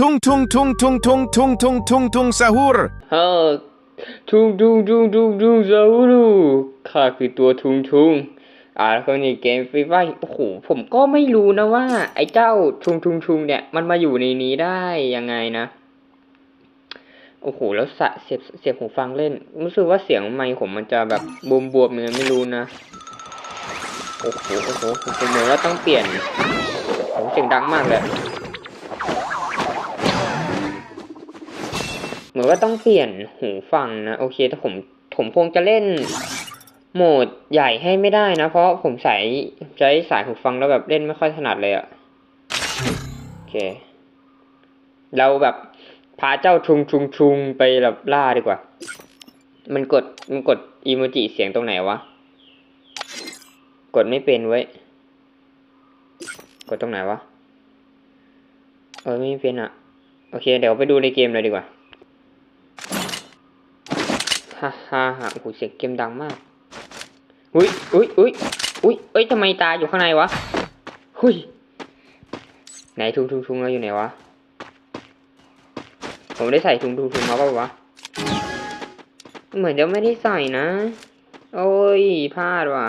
tung tung tung tung tung tung tung tung tung sahur ฮ้อทุงทุงทุงทุงทุงซาฮูลูข้าคือตัวทุงทุงอ่าแล้วก็นี่เกมฟรีไฟโอ้โหผมก็ไม่รู้นะว่า ไอ้เจ้าทุงทุงทุงเนี่ยมันมาอยู่ในนี้ได้ยังไงนะ โอ้โหแล้วสะเสียบเสียบหูฟังเล่น รู้สึกว่าเสียงไมค์ผมมันจะแบบบวมบวมเนี่ยไม่รู้นะ โอ้โหโอ้โหผมเหมือนว่าต้องเปลี่ยนโอ้เสียงดังมากเลย มือนว่าต้องเปลี่ยนหูฟังนะ โอเคแต่ผมผมคงจะเล่นโหมดใหญ่ให้ไม่ได้นะ เพราะผมใส่ใช้สายหูฟังแล้วแบบเล่นไม่ค่อยถนัดเลยอะโอเค เราแบบพาเจ้าชุงชุงชุงไปแบบล่าดีกว่า มันกดมันกดอีโมจิเสียงตรงไหนวะ กดไม่เป็นเว้กดตรงไหนวะ เออไม่เป็นอะโอเค เดี๋ยวไปดูในเกมเลยดีกว่า ฮ่าฮ่าฮ่าโอ้โหเสียงเกมดังมาก อุ้ยอุ้ยอุ้ยอุ้ยเอ้ยทำไมตาอยู่ข้างในวะหุยไหนทุงทุงทุงเราอยู่ไหนวะ ผมได้ใส่ทุงทุงทุงมาเปล่าวะ เหมือนจะไม่ได้ใส่นะ โอ้ยพลาดว่ะ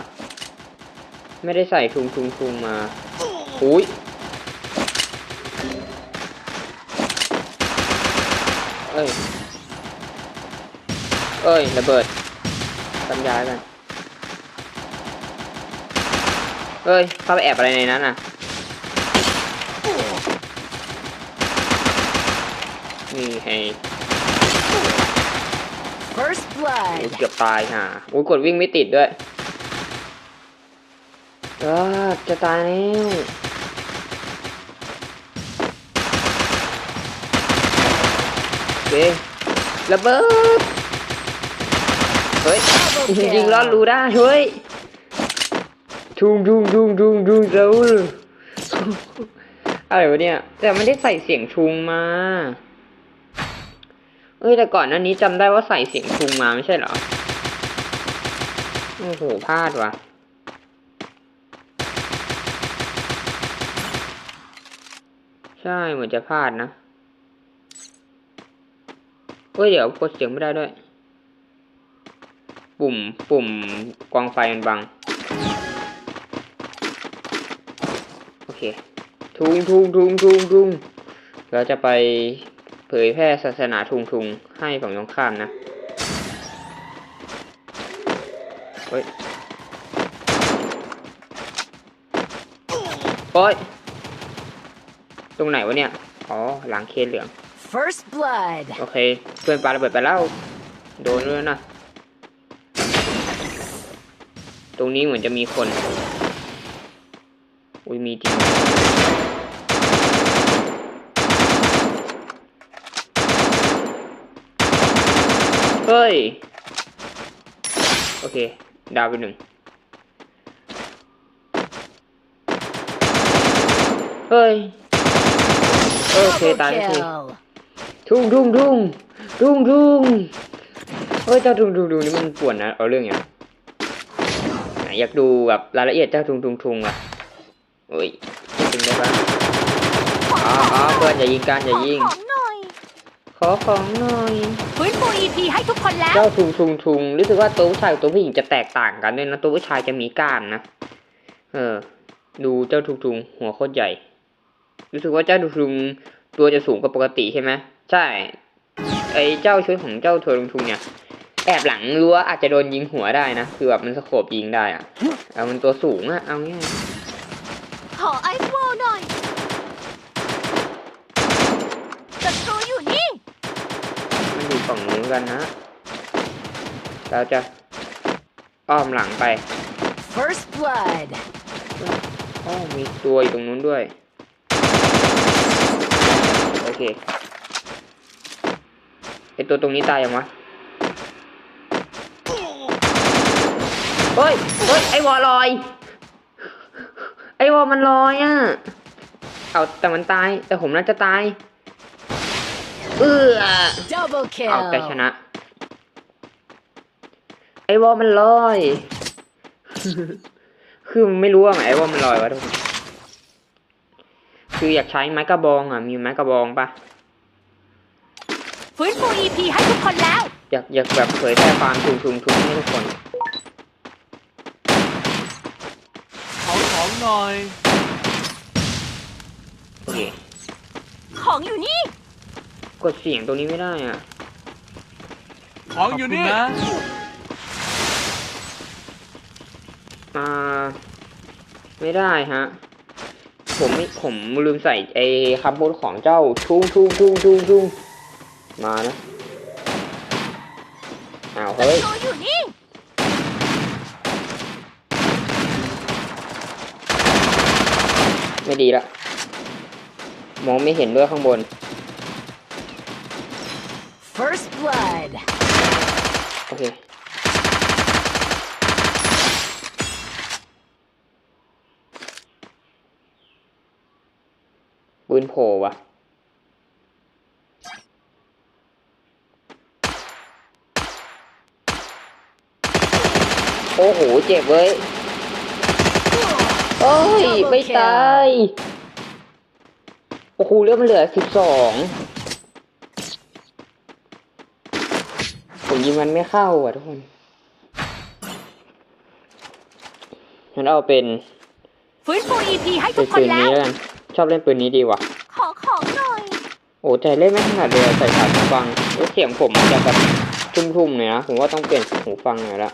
ไม่ได้ใส่ทุงทุงทุงมา อุ้ยเอ้ย เอ้ยระเบิดสัญญากันเอ้ยเข้าไปแอบอะไรในนั้นอะนี่ไง First โอ้ blood. ยเกือบตายห่าโอ้ยกดวิ่งไม่ติดด้วยเออจะตายแล้วโอเคระเบิด เฮ้ย Double จริงๆรอด kill. รู้ได้เฮ้ยทุงทุงทุงทุงทุงเจ้าอะไรวะเนี่ย แต่ไม่ได้ใส่เสียงชุงมา เอ้ยแต่ก่อนหนั้นนี้จำได้ว่าใส่เสียงชุงมาไม่ใช่เหรอ โอ้โหพลาดว่ะใช่เหมือนจะพลาดนะเฮ้ยเดี๋ยวกดเสียงไม่ได้ด้วย ปุ่มปุ่มกองไฟมันบัง โอเค ทุงทุงทุงทุงทุงเราจะไปเผยแพร่ศาสนาทุงทุงให้ฝั่งตรงข้ามนะ เฮ้ยโอ๊ยตรงไหนวะเนี่ย อ๋อ หลังเคนเหลือง First blood. โอเค เพื่อนปาระเบิดไปแล้ว โดนด้วยนะ ตรงนี้เหมือนจะมีคน อุ้ยมีจริงเฮ้ย โอเค ดาวไปหนึ่งเฮ้ย โอเค Double ตายแล้วที kill. ทุ่งทุ่งทุ่งทุ่งทุ่งเฮ้ยเจ้าทุ่งทุ่งทุ่งนี่มันป่วนนะ เอาเรื่องอย่างไหน อยากดูแบบรายละเอียดเจ้าทุ่งทุ่งทุ่งอะโอ้ยยิงได้ปะอ๋ออ๋อเพื่อนอย่ายิงกันอย่ายิง ของหน่อยขอของหน่อยฟื้นฟู EP ให้ทุกคนแล้ว เจ้าทุ่งทุ่งทุ่งรู้สึกว่าตัวผู้ชายกับตัวผู้หญิงจะแตกต่างกันด้วยนะตัวผู้ชายจะมีกล้ามนะเออ ดูเจ้าทุ่งทุ่งหัวโคตรใหญ่ รู้สึกว่าเจ้าทุ่งทุ่งตัวจะสูงกว่าปกติใช่ไหมใช่ไอ้เจ้าชุดของเจ้าทัวรุงทุงเนี่ย แอบหลังรั้วอาจจะโดนยิงหัวได้นะ คือแบบมันสโคบยิงได้อะเอามันตัวสูงอะเอาง่ายขอไอซ์วอลหน่อยศัตรูอยู่นี่ มันอยู่ฝั่งนู้นกันนะ เราจะอ้อมหลังไป First blood. อ้อมีตัวอยู่ตรงนู้นด้วย โอเคไอตัวตรงนี้ตายยังวะ เฮ้ยเฮ้ย ไอวอลอย ไอวอลมันลอยอะ เอาแต่มันตาย แต่ผมน่าจะตาย เออ Double เอาแต่ช kill. นะ ไอวอลมันลอย คือไม่รู้ว่าไอวอลมันลอยวะทุกคนคืออยากใช้ไม้กระบองอะ มีไม้กระบองปะฟื้นฟู EP ให้ทุกคนแล้ว อยากอยากแบบเผยแพร่ความทุงทุงทุงให้ทุกคน ขอของ หน่อย โอเคของอยู่นี่ กดเสียงตรงนี้ไม่ได้อะของอยู่นี่นะอ่าไม่ได้ฮะ ผมไม่ผมลืมใส่ไอ้คำพูดของเจ้าทุ่งทุ่งทุ่งทุ่งทุ่งมานะอ้าวศัเฮ้ยตรูอยู่นี่ ไม่ดีละ มองไม่เห็นด้วยข้างบน First blood โอเคปืนโผล่วะโอ้โห เจ็บเว้ย เอ้ย ไม่ตาย โอ้โหเลือดมันเหลือสิบสองผมยิงมันไม่เข้าอะทุกคนงั้นเอาเป็นฟื้นฟู EP ให้เป็ทุนกคปืนนแล้นี้ว แล้วกันชอบเล่นปืนนี้ดีว่ะ ขอของหน่อย โอ้ใจเล่นไม่ถนัดเลยอะใส่สายหูฟังแล้วเสียงผมมันจะแบบทุ่มๆเลยนะ ผมว่าต้องเปลี่ยนหูฟังหน่อยละ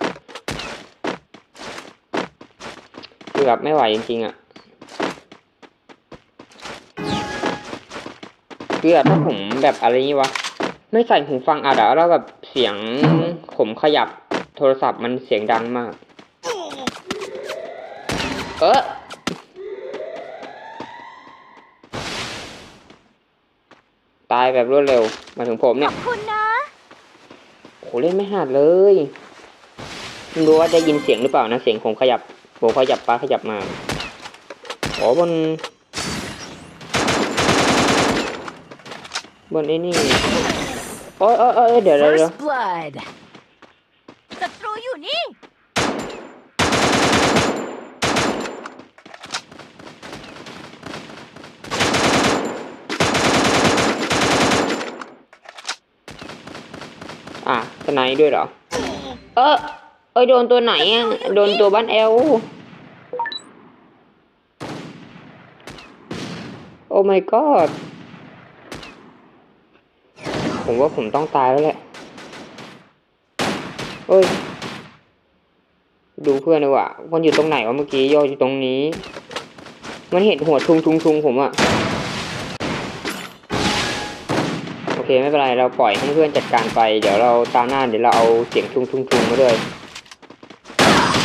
คือแบบไม่ไหวจริงๆอะคือแบบถ้าผมแบบอะไรนี้วะ ไม่ใส่หูฟังอัดอะแล้วแบบเสียงผมขยับโทรศัพท์มันเสียงดังมาก เออตายแบบรวดเร็ว มาถึงผมขเนี่อยบคุณนะโอ้โหเล่นไม่หัดเลย ไม่รู้ว่าได้ยินเสียงหรือเปล่านะ เสียงผมขยับ ผมขยับป้าขยับมาอ๋อบนบนไอ้นี่โอ้ยโอ้ยโอ้ยเดี๋ยวเดี๋ยวเดี๋ยว First blood ศัตรูอยู่นี่อะสไนด์ด้วยเหรอ เออ เอ้ยโดนตัวไหนอะ โดนตัวบ้านแอล โอ้ my god ผมว่าผมต้องตายแล้วแหละเอ้ย ดูเพื่อนดีกว่ามันอยู่ตรงไหนวะเมื่อกี้โยอยู่ตรงนี้ มันเห็นหัวทุงทุงทุงผมอะโอเคไม่เป็นไรเราปล่อยให้เพื่อนจัดการไป เดี๋ยวเราตามหน้าเดี๋ยวเราเอาเสียงทุงทุงทุงมาด้วย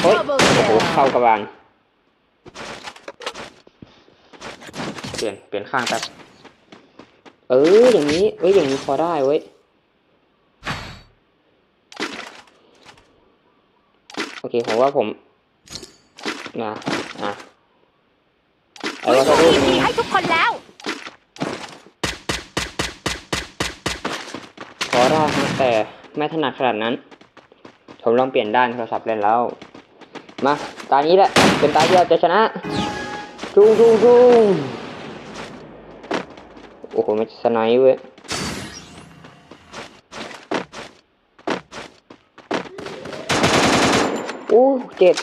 เฮ้ย Double โอ้โห kill เข้ากระบาลเปลี่ยน เปลี่ยนข้างแป๊บ เออ อย่างนี้ เอ้ย อย่างนี้พอได้เว้ย โอเค ผมว่าผม นะ อะเอาฟื้นว่าฟูเขาดู EP ให้ทุกคนแล้ว พอได้ฮะแต่ไม่ถนัดขนาดนั้น ผมลองเปลี่ยนด้านโทรศัพท์เล่นแล้ว มาตานี้แหละ เป็นตาที่เราจะชนะจุงจุงจุงโอ้โหไม่สไนป์เว้ยโอ้เจ็บ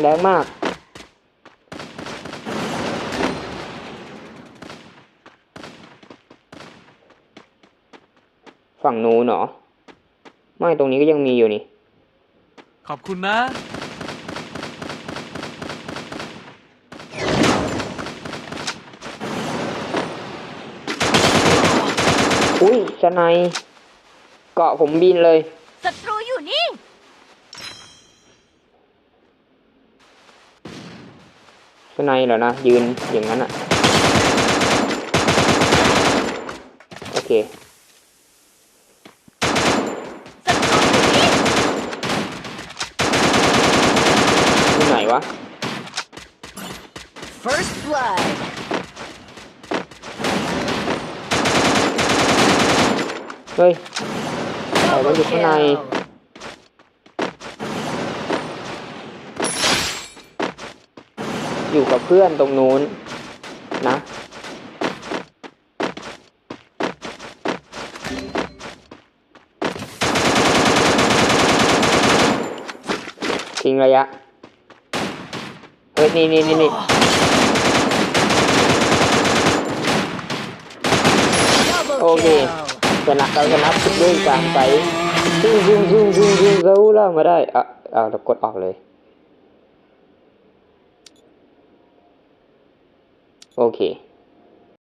แรงมากฝั่งนู้นเหรอ ไม่ตรงนี้ก็ยังมีอยู่นี่ ขอบคุณนะ อุ้ยสไนป์เกาะผมบินเลยศัตรูอยู่นี่ สไนป์เหรอนะ ยืนอย่างนั้นอะโอเคศัตรูอยู่นี่ที่ไหนวะ First blood เฮ้ยเอามันอยู่ข้างใน อยู่กับเพื่อนตรงนู้น นะ ทิ้งระยะ เฮ้ย นี่นี่นี่นี่โอเคห ชนะเราชนะด้วยการไปซึ่งซึ่งซึ่งซึ่งซึ่งเราล่ามาได้อะอะเรากดออกเลย โอเค